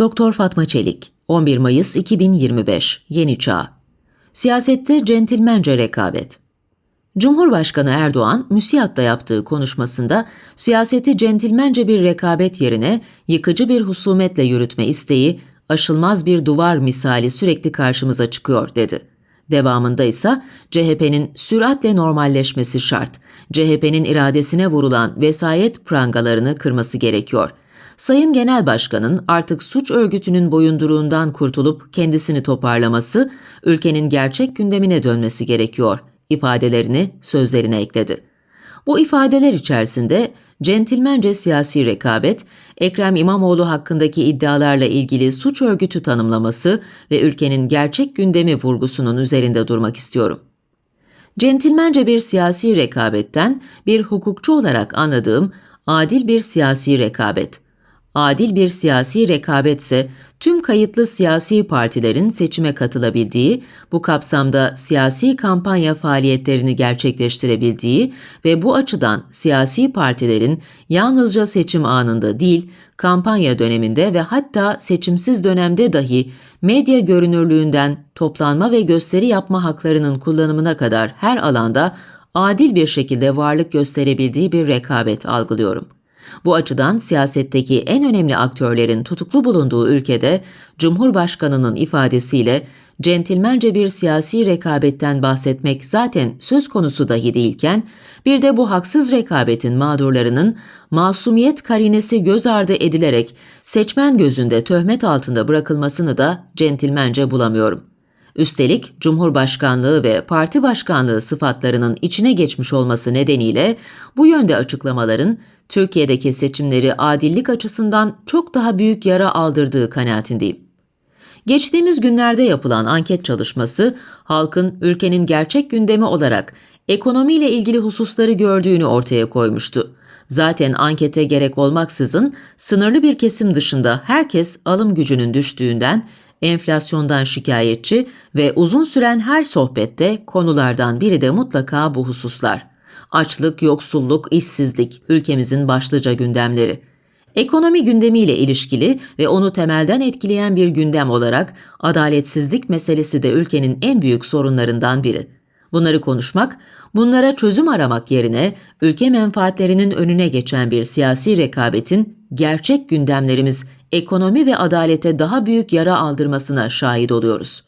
Doktor Fatma Çelik, 11 Mayıs 2025, Yeni Çağ. Siyasette centilmence rekabet. Cumhurbaşkanı Erdoğan, müsiyatta yaptığı konuşmasında siyaseti centilmence bir rekabet yerine yıkıcı bir husumetle yürütme isteği, aşılmaz bir duvar misali sürekli karşımıza çıkıyor dedi. Devamında ise CHP'nin süratle normalleşmesi şart. CHP'nin iradesine vurulan vesayet prangalarını kırması gerekiyor. Sayın Genel Başkan'ın artık suç örgütünün boyunduruğundan kurtulup kendisini toparlaması, ülkenin gerçek gündemine dönmesi gerekiyor ifadelerini sözlerine ekledi. Bu ifadeler içerisinde centilmence siyasi rekabet, Ekrem İmamoğlu hakkındaki iddialarla ilgili suç örgütü tanımlaması ve ülkenin gerçek gündemi vurgusunun üzerinde durmak istiyorum. Centilmence bir siyasi rekabetten bir hukukçu olarak anladığım adil bir siyasi rekabet. Adil bir siyasi rekabetse tüm kayıtlı siyasi partilerin seçime katılabildiği, bu kapsamda siyasi kampanya faaliyetlerini gerçekleştirebildiği ve bu açıdan siyasi partilerin yalnızca seçim anında değil, kampanya döneminde ve hatta seçimsiz dönemde dahi medya görünürlüğünden toplanma ve gösteri yapma haklarının kullanımına kadar her alanda adil bir şekilde varlık gösterebildiği bir rekabet algılıyorum.'' Bu açıdan siyasetteki en önemli aktörlerin tutuklu bulunduğu ülkede Cumhurbaşkanının ifadesiyle centilmence bir siyasi rekabetten bahsetmek zaten söz konusu dahi değilken, bir de bu haksız rekabetin mağdurlarının masumiyet karinesi göz ardı edilerek seçmen gözünde töhmet altında bırakılmasını da centilmence bulamıyorum. Üstelik Cumhurbaşkanlığı ve parti başkanlığı sıfatlarının içine geçmiş olması nedeniyle bu yönde açıklamaların Türkiye'deki seçimleri adillik açısından çok daha büyük yara aldırdığı kanaatindeyim. Geçtiğimiz günlerde yapılan anket çalışması halkın ülkenin gerçek gündemi olarak ekonomiyle ilgili hususları gördüğünü ortaya koymuştu. Zaten ankete gerek olmaksızın sınırlı bir kesim dışında herkes alım gücünün düştüğünden enflasyondan şikayetçi ve uzun süren her sohbette konulardan biri de mutlaka bu hususlar. Açlık, yoksulluk, işsizlik ülkemizin başlıca gündemleri. Ekonomi gündemiyle ilişkili ve onu temelden etkileyen bir gündem olarak adaletsizlik meselesi de ülkenin en büyük sorunlarından biri. Bunları konuşmak, bunlara çözüm aramak yerine ülke menfaatlerinin önüne geçen bir siyasi rekabetin gerçek gündemlerimiz ekonomi ve adalete daha büyük yara aldırmasına şahit oluyoruz.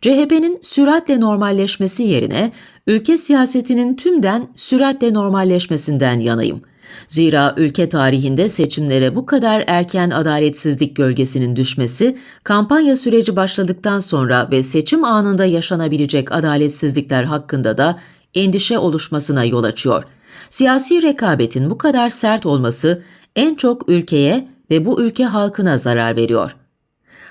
CHP'nin süratle normalleşmesi yerine ülke siyasetinin tümden süratle normalleşmesinden yanayım. Zira ülke tarihinde seçimlere bu kadar erken adaletsizlik gölgesinin düşmesi, kampanya süreci başladıktan sonra ve seçim anında yaşanabilecek adaletsizlikler hakkında da endişe oluşmasına yol açıyor. Siyasi rekabetin bu kadar sert olması en çok ülkeye ve bu ülke halkına zarar veriyor.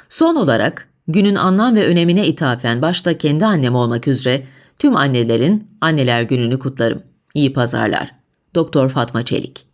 Son olarak günün anlam ve önemine ithafen başta kendi annem olmak üzere tüm annelerin anneler gününü kutlarım. İyi pazarlar. Doktor Fatma Çelik